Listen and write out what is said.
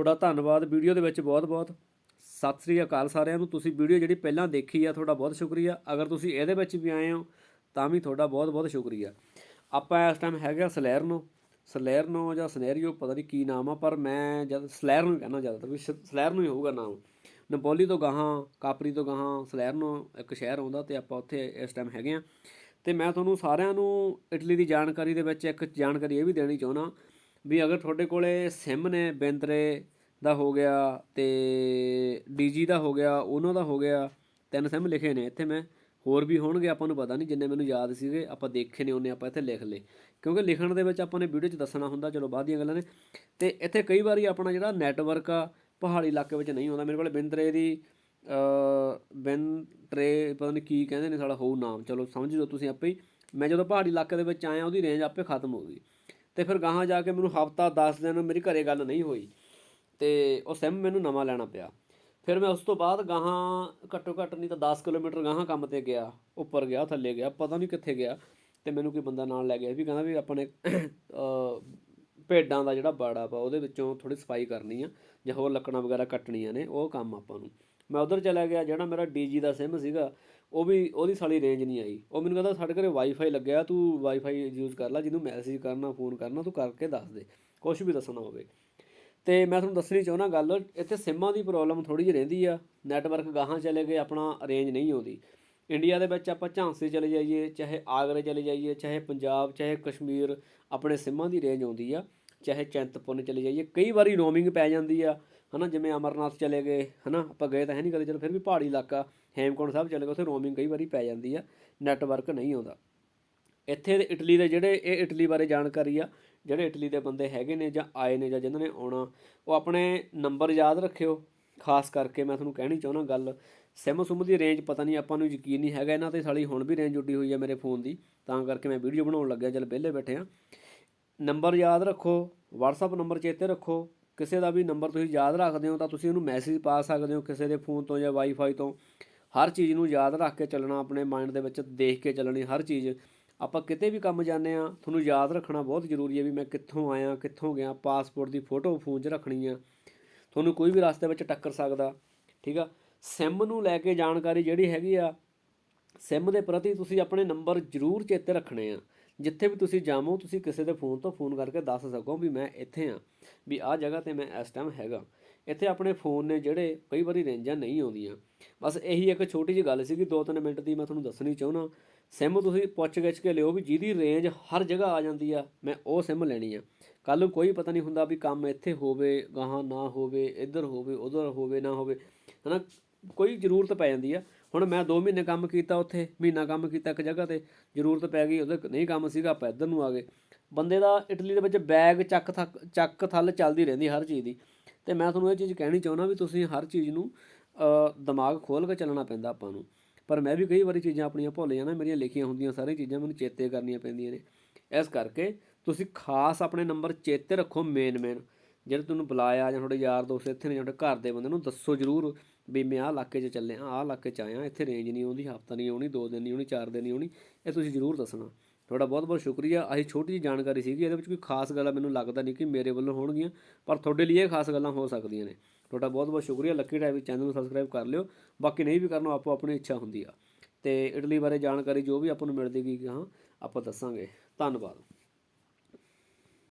ਤੁਹਾਡਾ ਧੰਨਵਾਦ ਵੀਡੀਓ ਦੇ ਵਿੱਚ ਬਹੁਤ-ਬਹੁਤ ਸਤਿ ਸ੍ਰੀ ਅਕਾਲ ਸਾਰਿਆਂ ਨੂੰ। ਤੁਸੀਂ ਵੀਡੀਓ ਜਿਹੜੀ ਪਹਿਲਾਂ ਦੇਖੀ ਆ, ਤੁਹਾਡਾ ਬਹੁਤ ਸ਼ੁਕਰੀਆ। ਅਗਰ ਤੁਸੀਂ ਇਹਦੇ ਵਿੱਚ ਵੀ ਆਏ ਹੋ, ਤਾਂ ਵੀ ਤੁਹਾਡਾ ਬਹੁਤ-ਬਹੁਤ ਸ਼ੁਕਰੀਆ। ਆਪਾਂ ਇਸ ਟਾਈਮ ਹੈਗਾ ਸਲੈਰਨੋ। ਸਲੈਰਨੋ ਜਾਂ ਸਨੈਰੀਓ, ਪਤਾ ਨਹੀਂ ਕੀ ਨਾਮ ਆ, ਪਰ ਮੈਂ ਜਦ ਸਲੈਰਨੋ ਕਹਿੰਦਾ ਜ਼ਿਆਦਾਤਰ, ਵੀ ਸ- ਸਲੈਰਨੋ ਹੀ ਹੋਊਗਾ ਨਾਮ। ਨਪੋਲੀ ਤੋਂ ਗਾਹਾਂ, ਕਾਪਰੀ ਤੋਂ ਗਾਹਾਂ ਸਲੈਰਨੋ ਇੱਕ ਸ਼ਹਿਰ ਆਉਂਦਾ ਤੇ ਆਪਾਂ ਉੱਥੇ ਇਸ ਟਾਈਮ ਹੈਗੇ ਆ। ਤੇ ਮੈਂ ਤੁਹਾਨੂੰ ਸਾਰਿਆਂ ਨੂੰ ਇਟਲੀ ਦੀ ਜਾਣਕਾਰੀ ਦੇ ਵਿੱਚ ਇੱਕ ਜਾਣਕਾਰੀ ਇਹ ਵੀ ਦੇਣੀ ਚਾਹੁੰਦਾ ਵੀ ਅਗਰ ਤੁਹਾਡੇ ਕੋਲੇ ਸਿਮ ਨੇ ਬਿੰਦਰੇ ਦਾ ਹੋ ਗਿਆ ਤੇ ਡੀਜੀ ਦਾ ਹੋ ਗਿਆ, ਉਹਨਾਂ ਦਾ ਹੋ ਗਿਆ, ਤਿੰਨ ਸਿਮ ਲਿਖੇ ਨੇ, ਇੱਥੇ ਮੈਂ ਹੋਰ ਵੀ ਹੋਣਗੇ, ਆਪਾਂ ਨੂੰ ਪਤਾ ਨਹੀਂ, ਜਿੰਨੇ ਮੈਨੂੰ ਯਾਦ ਸੀਗੇ, ਆਪਾਂ ਦੇਖੇ ਨੇ, ਉਹਨੇ ਆਪਾਂ ਇੱਥੇ ਲਿਖ ਲਏ। ਕਿਉਂਕਿ ਲਿਖਣ ਦੇ ਵਿੱਚ ਆਪਾਂ ਨੇ ਵੀਡੀਓ 'ਚ ਦੱਸਣਾ ਹੁੰਦਾ, ਚਲੋ ਬਾਅਦ ਦੀਆਂ ਗੱਲਾਂ ਨੇ। ਤੇ ਇੱਥੇ ਕਈ ਵਾਰੀ ਆਪਣਾ ਜਿਹੜਾ ਨੈਟਵਰਕ ਆ, ਪਹਾੜੀ ਇਲਾਕੇ ਵਿੱਚ ਨਹੀਂ ਆਉਂਦਾ, ਮੇਰੇ ਕੋਲ ਬਿੰਦਰੇ ਦੀ ਅ ਬਿੰਦਰੇ ਪਤਾ ਨਹੀਂ ਕੀ ਕਹਿੰਦੇ ਨੇ ਸਾਡਾ ਹੋਊ ਨਾਮ, ਚਲੋ ਸਮਝ ਲਓ ਤੁਸੀਂ ਆਪੇ ਹੀ। ਮੈਂ ਜਦੋਂ ਪਹਾੜੀ ਇਲਾਕੇ ਦੇ ਵਿੱਚ ਆਇਆ, ਉਹਦੀ ਰੇਂਜ ਆਪੇ ਖਤਮ ਹੋ ਗਈ। ਤੇ ਫਿਰ ਗਾਹਾਂ ਜਾ ਕੇ ਮੈਨੂੰ ਹਫਤਾ 10 ਦਿਨ ਮੇਰੀ ਘਰੇ ਗੱਲ ਨਹੀਂ ਹੋਈ ਤੇ ਉਹ ਸਿਮ ਮੈਨੂੰ ਨਵਾਂ ਲੈਣਾ ਪਿਆ। ਫਿਰ ਮੈਂ ਉਸ ਤੋਂ ਬਾਅਦ ਗਾਹਾਂ ਘੱਟੋ ਘੱਟ ਨਹੀਂ ਤਾਂ 10 ਕਿਲੋਮੀਟਰ ਗਾਹਾਂ ਕੰਮ ਤੇ ਗਿਆ, ਉੱਪਰ ਗਿਆ, ਥੱਲੇ ਗਿਆ, ਪਤਾ ਨਹੀਂ ਕਿੱਥੇ ਗਿਆ ਤੇ ਮੈਨੂੰ ਕੋਈ ਬੰਦਾ ਨਾਲ ਲੈ ਗਿਆ। ਵੀ ਕਹਿੰਦਾ ਵੀ ਆਪਣੇ ਭੇਡਾਂ ਦਾ ਜਿਹੜਾ ਬਾੜਾ ਵਾ ਉਹਦੇ ਵਿੱਚੋਂ ਥੋੜੀ ਸਫ਼ਾਈ ਕਰਨੀ ਆ ਜਾਂ ਹੋਰ ਲੱਕੜਾਂ ਵਗੈਰਾ ਕੱਟਣੀਆਂ ਨੇ, ਉਹ ਕੰਮ ਆਪਾਂ ਨੂੰ। ਮੈਂ ਉਧਰ ਚਲਾ ਗਿਆ, ਜਿਹੜਾ ਮੇਰਾ ਡੀਜੀ ਦਾ ਸਿਮ ਸੀਗਾ ਉਹ ਵੀ ਉਹਦੀ ਸਾਲੀ ਰੇਂਜ ਨਹੀਂ ਆਈ। ਉਹ ਮੈਨੂੰ ਕਹਿੰਦਾ, ਸਾਡੇ ਘਰੇ ਵਾਈਫਾਈ ਲੱਗਿਆ, ਤੂੰ ਵਾਈਫਾਈ ਯੂਜ਼ ਕਰ ਲੈ, ਜਿਹਨੂੰ ਮੈਸੇਜ ਕਰਨਾ ਫੋਨ ਕਰਨਾ, ਤੂੰ ਕਰਕੇ ਦੱਸ ਦੇ। ਕੁਝ ਵੀ ਦੱਸਣਾ ਹੋਵੇ। ਤੇ ਮੈਂ ਤੁਹਾਨੂੰ ਦੱਸਣੀ ਚਾਹੁੰਦਾ ਗੱਲ, ਇੱਥੇ ਸਿੰਮਾਂ ਦੀ ਪ੍ਰੋਬਲਮ ਥੋੜੀ ਜਿਹੀ ਰਹਿੰਦੀ ਆ। ਨੈਟਵਰਕ ਗਾਹਾਂ ਚਲੇ ਗਏ, ਆਪਣਾ ਰੇਂਜ ਨਹੀਂ ਆਉਂਦੀ। ਇੰਡੀਆ ਦੇ ਵਿੱਚ ਆਪਾਂ ਝਾਂਸੀ ਚਲੇ ਜਾਈਏ, ਚਾਹੇ ਆਗਰੇ ਚਲੇ ਜਾਈਏ, ਚਾਹੇ ਪੰਜਾਬ, ਚਾਹੇ ਕਸ਼ਮੀਰ, ਆਪਣੇ ਸਿੰਮਾਂ ਦੀ ਰੇਂਜ ਆਉਂਦੀ ਆ। ਚਾਹੇ ਚਿੰਤਪੁਰਨੀ ਚਲੇ ਜਾਈਏ, ਕਈ ਵਾਰੀ ਰੋਮਿੰਗ ਪੈ ਜਾਂਦੀ ਆ, ਹਨਾ, ਜਿਵੇਂ ਅਮਰਨਾਥ ਚਲੇ ਗਏ, ਹਨਾ, ਆਪਾਂ ਗਏ ਤਾਂ ਹੈ ਨਹੀਂ ਕਦੇ, ਚਲੋ ਫਿਰ ਵੀ ਪਹਾੜੀ ਇਲਾਕਾ, ਹੇਮਕੁੰਟ ਸਾਹਿਬ ਚਲੇ ਗਏ, ਉੱਥੇ ਰੋਮਿੰਗ ਕਈ ਵਾਰੀ ਪੈ ਜਾਂਦੀ ਆ, ਨੈਟਵਰਕ ਨਹੀਂ ਆਉਂਦਾ। ਇੱਥੇ ਦੇ ਇਟਲੀ ਦੇ ਜਿਹੜੇ, ਇਹ ਇਟਲੀ ਬਾਰੇ ਜਾਣਕਾਰੀ ਆ, ਜਿਹੜੇ ਇਟਲੀ ਦੇ ਬੰਦੇ ਹੈਗੇ ਨੇ ਜਾਂ ਆਏ ਨੇ ਜਾਂ ਜਿਨ੍ਹਾਂ ਨੇ ਆਉਣਾ, ਉਹ ਆਪਣੇ ਨੰਬਰ ਯਾਦ ਰੱਖਿਓ। ਖਾਸ ਕਰਕੇ ਮੈਂ ਤੁਹਾਨੂੰ ਕਹਿਣੀ ਚਾਹੁੰਦਾ ਗੱਲ ਸਿਮ ਸੁਮ ਦੀ ਰੇਂਜ ਪਤਾ ਨਹੀਂ ਆਪਾਂ ਨੂੰ ਯਕੀਨ ਨਹੀਂ ਹੈਗਾ, ਇਹਨਾਂ ਤੇ ਸਾਲੀ ਹੁਣ ਵੀ ਰੇਂਜ ਉੱਡੀ ਹੋਈ ਹੈ ਮੇਰੇ ਫੋਨ ਦੀ, ਤਾਂ ਕਰਕੇ ਮੈਂ ਵੀਡੀਓ ਬਣਾਉਣ ਲੱਗਿਆ, ਚਲ ਵਿਹਲੇ ਬੈਠੇ ਆ। ਨੰਬਰ ਯਾਦ ਰੱਖੋ, WhatsApp ਨੰਬਰ ਚੇਤੇ ਰੱਖੋ। ਕਿਸੇ ਦਾ ਵੀ ਨੰਬਰ ਤੁਸੀਂ ਯਾਦ ਰੱਖਦੇ ਹੋ ਤਾਂ ਤੁਸੀਂ ਉਹਨੂੰ ਮੈਸੇਜ ਪਾ ਸਕਦੇ ਹੋ ਕਿਸੇ ਦੇ ਫੋਨ ਤੋਂ ਜਾਂ ਵਾਈਫਾਈ ਤੋਂ। ਹਰ ਚੀਜ਼ ਨੂੰ ਯਾਦ ਰੱਖ ਕੇ ਚੱਲਣਾ, ਆਪਣੇ ਮਾਈਂਡ ਦੇ ਵਿੱਚ ਦੇਖ ਕੇ ਚੱਲਣੀ, ਹਰ ਚੀਜ਼। ਆਪਾਂ ਕਿਤੇ ਵੀ ਕੰਮ ਜਾਂਦੇ ਆ ਤੁਹਾਨੂੰ ਯਾਦ ਰੱਖਣਾ ਬਹੁਤ ਜ਼ਰੂਰੀ ਹੈ ਵੀ ਮੈਂ ਕਿੱਥੋਂ ਆਇਆ, ਕਿੱਥੋਂ ਗਿਆ ਪਾਸਪੋਰਟ ਦੀ ਫੋਟੋ ਫੋਨ 'ਚ ਰੱਖਣੀ ਆ। ਤੁਹਾਨੂੰ ਕੋਈ ਵੀ ਰਸਤੇ ਵਿੱਚ ਟੱਕਰ ਸਕਦਾ, ਠੀਕ ਆ? ਸਿਮ ਨੂੰ ਲੈ ਕੇ ਜਾਣਕਾਰੀ ਜਿਹੜੀ ਹੈਗੀ ਆ ਸਿਮ ਦੇ ਪ੍ਰਤੀ ਤੁਸੀਂ ਆਪਣੇ ਨੰਬਰ ਜ਼ਰੂਰ ਚੇਤੇ ਰੱਖਣੇ ਆ। ਜਿੱਥੇ ਵੀ ਤੁਸੀਂ ਜਾਵੋ, ਤੁਸੀਂ ਕਿਸੇ ਦੇ ਫੋਨ ਤੋਂ ਫੋਨ ਕਰਕੇ ਦੱਸ ਸਕੋ ਵੀ ਮੈਂ ਇੱਥੇ ਆ ਵੀ ਆਹ ਜਗ੍ਹਾ ਤੇ ਮੈਂ ਇਸ ਟਾਈਮ ਹੈਗਾ। ਇੱਥੇ ਆਪਣੇ ਫੋਨ ਨੇ ਜਿਹੜੇ ਕਈ ਵਾਰੀ ਰੇਂਜਾਂ ਨਹੀਂ ਆਉਂਦੀਆਂ। ਬਸ ਇਹੀ ਇੱਕ ਛੋਟੀ ਜਿਹੀ ਗੱਲ ਸੀਗੀ 2-3 ਮਿੰਟ ਦੀ ਮੈਂ ਤੁਹਾਨੂੰ ਦੱਸਣੀ ਚਾਹੁੰਦਾ। ਸਿਮ ਤੁਸੀਂ ਪੁੱਛ ਗਿੱਛ ਕੇ ਲਿਓ ਵੀ ਜਿਹਦੀ ਰੇਂਜ ਹਰ ਜਗ੍ਹਾ ਆ ਜਾਂਦੀ ਆ, ਮੈਂ ਉਹ ਸਿਮ ਲੈਣੀ ਆ। ਕੱਲ ਨੂੰ ਕੋਈ ਪਤਾ ਨਹੀਂ ਹੁੰਦਾ ਵੀ ਕੰਮ ਇੱਥੇ ਹੋਵੇ, ਗਾਹਾਂ ਨਾ ਹੋਵੇ, ਇੱਧਰ ਹੋਵੇ, ਉਧਰ ਹੋਵੇ, ਨਾ ਹੋਵੇ। ਹਨਾ, ਕੋਈ ਜ਼ਰੂਰਤ ਪੈ ਜਾਂਦੀ ਆ। ਹੁਣ ਮੈਂ 2 ਮਹੀਨੇ ਕੰਮ ਕੀਤਾ ਉੱਥੇ, ਮਹੀਨਾ ਕੰਮ ਕੀਤਾ ਇੱਕ ਜਗ੍ਹਾ ਤੇ, ਜ਼ਰੂਰਤ ਪੈ ਗਈ ਉਹਦੇ ਨਹੀਂ ਕੰਮ ਸੀਗਾ, ਆਪਾਂ ਇੱਧਰ ਨੂੰ ਆ ਗਏ। ਬੰਦੇ ਦਾ ਇਟਲੀ ਦੇ ਵਿੱਚ ਬੈਗ ਚੱਕ ਥੱਕ, ਚੱਕ ਥੱਲ ਚੱਲਦੀ ਰਹਿੰਦੀ ਹਰ ਚੀਜ਼ ਦੀ। ਤੇ ਮੈਂ ਤੁਹਾਨੂੰ ਇਹ ਚੀਜ਼ ਕਹਿਣੀ ਚਾਹੁੰਦਾ ਵੀ ਤੁਸੀਂ ਹਰ ਚੀਜ਼ ਨੂੰ ਦਿਮਾਗ ਖੋਲ ਕੇ ਚੱਲਣਾ ਪੈਂਦਾ ਆਪਾਂ ਨੂੰ। ਪਰ ਮੈਂ ਵੀ ਕਈ ਵਾਰੀ ਚੀਜ਼ਾਂ ਆਪਣੀਆਂ ਭੁੱਲ ਜਾਂਦਾ, ਮੇਰੀਆਂ ਲਿਖੀਆਂ ਹੁੰਦੀਆਂ, ਸਾਰੀਆਂ ਚੀਜ਼ਾਂ ਮੈਨੂੰ ਚੇਤੇ ਕਰਨੀਆਂ ਪੈਂਦੀਆਂ ਨੇ। ਇਸ ਕਰਕੇ ਤੁਸੀਂ ਖਾਸ ਆਪਣੇ ਨੰਬਰ ਚੇਤੇ ਰੱਖੋ ਮੇਨ ਮੇਨ ਜਿਹੜੇ ਤੁਹਾਨੂੰ ਬੁਲਾਇਆ ਜਾਂ ਤੁਹਾਡੇ ਯਾਰ ਦੋਸਤ ਇੱਥੇ ਨੇ ਜਾਂ ਤੁਹਾਡੇ ਘਰ ਦੇ ਬੰਦੇ ਨੂੰ ਦੱਸੋ ਜ਼ਰੂਰ। ਵੀ ਮੈਂ ਆਹ ਇਲਾਕੇ 'ਚ ਚੱਲਿਆ, ਆਹ ਇਲਾਕੇ 'ਚ ਆਇਆ, ਇੱਥੇ ਰੇਂਜ ਨਹੀਂ ਆਉਂਦੀ, ਹਫਤਾ ਨਹੀਂ ਆਉਣੀ, ਦੋ ਦਿਨ ਨਹੀਂ ਆਉਣੀ, ਚਾਰ ਦਿਨ ਨਹੀਂ ਆਉਣੀ, ਇਹ ਤੁਸੀਂ ਜ਼ਰੂਰ ਦੱਸਣਾ। ਤੁਹਾਡਾ ਬਹੁਤ ਬਹੁਤ ਸ਼ੁਕਰੀਆ। ਆਹੀ ਛੋਟੀ ਜਿਹੀ ਜਾਣਕਾਰੀ ਸੀਗੀ, ਇਹਦੇ ਵਿੱਚ ਕੋਈ ਖਾਸ ਗੱਲਾਂ ਮੈਨੂੰ ਲੱਗਦਾ ਨਹੀਂ ਕਿ ਮੇਰੇ ਵੱਲੋਂ ਹੋਣਗੀਆਂ, ਪਰ ਤੁਹਾਡੇ ਲਈ ਇਹ ਖਾਸ ਗੱਲਾਂ ਹੋ ਸਕਦੀਆਂ ਨੇ। ਤੁਹਾਡਾ ਬਹੁਤ ਬਹੁਤ ਸ਼ੁਕਰੀਆ। ਲੱਕੀ ਟਾਈਮ ਚੈਨਲ ਨੂੰ ਸਬਸਕ੍ਰਾਈਬ ਕਰ ਲਿਓ। ਬਾਕੀ ਨਹੀਂ ਵੀ ਕਰਨਾ, ਆਪੋ ਆਪਣੀ ਇੱਛਾ ਹੁੰਦੀ ਆ। ਤੇ ਇਟਲੀ ਬਾਰੇ ਜਾਣਕਾਰੀ ਜੋ ਵੀ ਆਪਾਂ ਨੂੰ ਮਿਲਦੀ ਗਈ, ਹਾਂ, ਆਪਾਂ ਦੱਸਾਂਗੇ। ਧੰਨਵਾਦ।